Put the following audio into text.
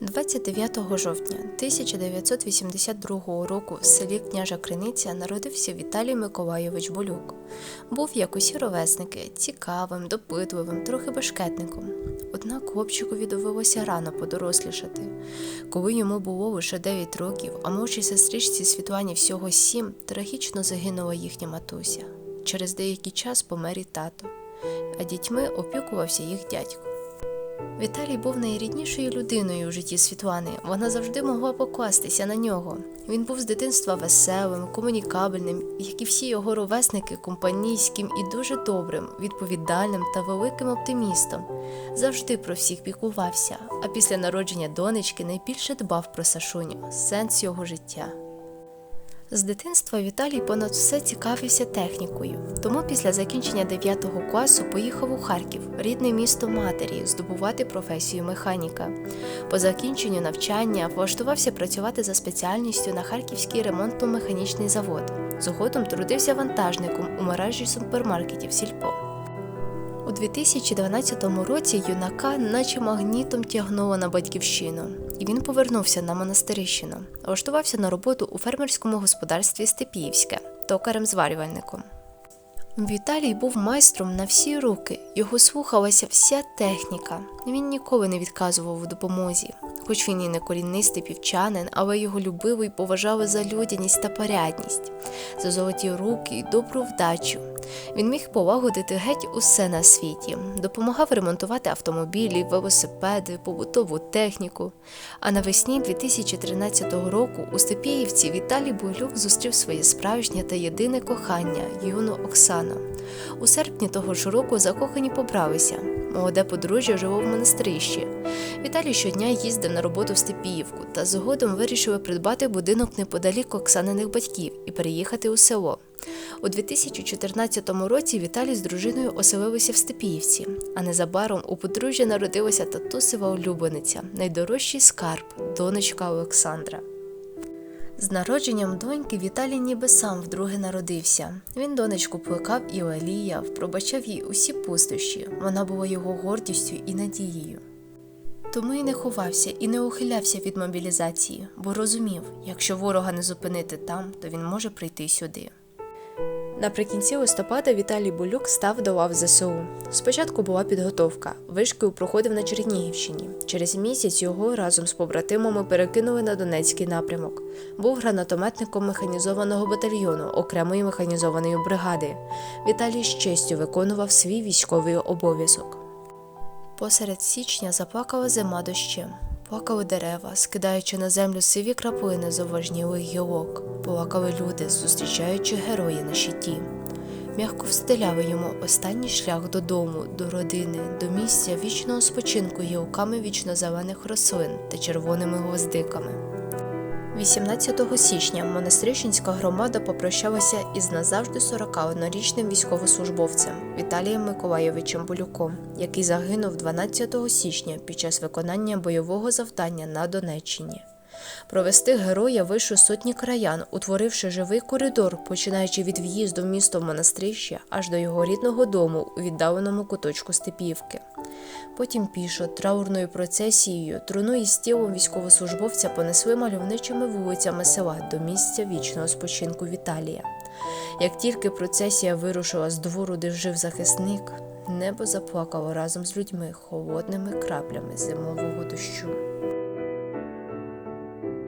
29 жовтня 1982 року в селі Княжа Криниця народився Віталій Миколайович Болюк. Був, як усі ровесники, цікавим, допитливим, трохи башкетником. Однак хлопчикові довелося рано подорослішати. Коли йому було лише 9 років, а молодшій сестричці Світлані всього 7, трагічно загинула їхня матуся. Через деякий час помер і тато, а дітьми опікувався їх дядько. Віталій був найріднішою людиною у житті Світлани. Вона завжди могла покластися на нього. Він був з дитинства веселим, комунікабельним, як і всі його ровесники, компанійським і дуже добрим, відповідальним та великим оптимістом. Завжди про всіх піклувався, а після народження донечки найбільше дбав про Сашуню, сенс його життя. З дитинства Віталій понад все цікавився технікою, тому після закінчення 9 класу поїхав у Харків, рідне місто матері, здобувати професію механіка. По закінченню навчання влаштувався працювати за спеціальністю на Харківський ремонтно-механічний завод. Згодом трудився вантажником у мережі супермаркетів Сільпо. У 2012 році юнака наче магнітом тягнуло на батьківщину, і він повернувся на монастирищину, влаштувався на роботу у фермерському господарстві Степіївське, токарем-зварювальником. Віталій був майстром на всі руки, його слухалася вся техніка. Він ніколи не відказував у допомозі. Хоч він і не корінний степівчанин, але його любили й поважали за людяність та порядність, за золоті руки й добру вдачу. Він міг полагодити геть усе на світі, допомагав ремонтувати автомобілі, велосипеди, побутову техніку. А навесні 2013 року у Степіївці Віталій Бойлюк зустрів своє справжнє та єдине кохання юну Оксану. У серпні того ж року закохані побралися. Молоде подружжя жило в монастирищі. Віталій щодня їздив на роботу в Степіївку та згодом вирішили придбати будинок неподалік Оксаниних батьків і переїхати у село. У 2014 році Віталій з дружиною оселилися в Степіївці, а незабаром у подружжя народилася татусева улюблениця, найдорожчий скарб, донечка Олександра. З народженням доньки Віталій ніби сам вдруге народився. Він донечку плекав і оліяв, пробачав їй усі пустощі. Вона була його гордістю і надією. Тому й не ховався і не ухилявся від мобілізації, бо розумів, якщо ворога не зупинити там, то він може прийти сюди. Наприкінці листопада Віталій Болюк став до лав ЗСУ. Спочатку була підготовка. Вишкою проходив на Чернігівщині. Через місяць його разом з побратимами перекинули на Донецький напрямок. Був гранатометником механізованого батальйону окремої механізованої бригади. Віталій з честю виконував свій військовий обов'язок. Посеред січня заплакала зима дощем. Плакали дерева, скидаючи на землю сиві краплини завважнілих гілок, плакали люди, зустрічаючи герої на щиті. М'яко встиляли йому останній шлях додому, до родини, до місця вічного спочинку гілками вічно-зелених рослин та червоними гвоздиками. 18 січня монастирищенська громада попрощалася із назавжди 41-річним військовослужбовцем Віталієм Миколайовичем Болюком, який загинув 12 січня під час виконання бойового завдання на Донеччині. Провести героя вийшли сотні краян, утворивши живий коридор, починаючи від в'їзду в місто монастирище аж до його рідного дому у віддаленому куточку Степівки. Потім пішо траурною процесією труну із тілом військовослужбовця понесли мальовничими вулицями села до місця вічного спочинку Віталія. Як тільки процесія вирушила з двору, де жив захисник, небо заплакало разом з людьми холодними краплями зимового дощу.